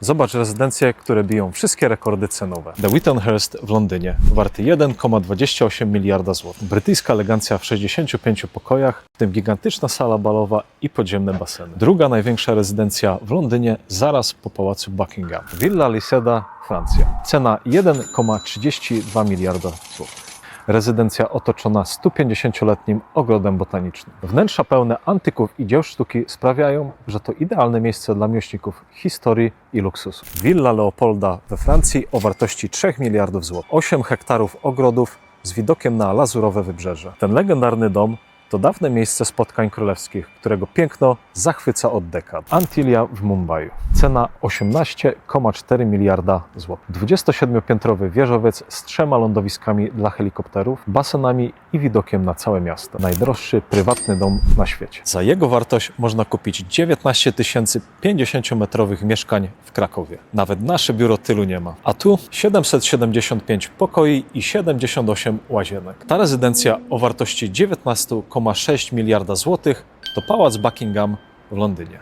Zobacz rezydencje, które biją wszystkie rekordy cenowe. The Whittenhurst w Londynie, warty 1,28 miliarda złotych. Brytyjska elegancja w 65 pokojach, w tym gigantyczna sala balowa i podziemne baseny. Druga największa rezydencja w Londynie, zaraz po pałacu Buckingham. Villa Liseda, Francja. Cena 1,32 miliarda złotych. Rezydencja otoczona 150-letnim ogrodem botanicznym. Wnętrza pełne antyków i dzieł sztuki sprawiają, że to idealne miejsce dla miłośników historii i luksusu. Villa Leopolda we Francji o wartości 3 miliardów złotych. 8 hektarów ogrodów z widokiem na lazurowe wybrzeże. Ten legendarny dom to dawne miejsce spotkań królewskich, którego piękno zachwyca od dekad. Antilia w Mumbai. Cena 18,4 miliarda złotych. 27-piętrowy wieżowiec z trzema lądowiskami dla helikopterów, basenami i widokiem na całe miasto. Najdroższy prywatny dom na świecie. Za jego wartość można kupić 19 tysięcy 50-metrowych mieszkań w Krakowie. Nawet nasze biuro tylu nie ma. A tu 775 pokoi i 78 łazienek. Ta rezydencja o wartości 19,6 miliarda złotych to pałac Buckingham w Londynie.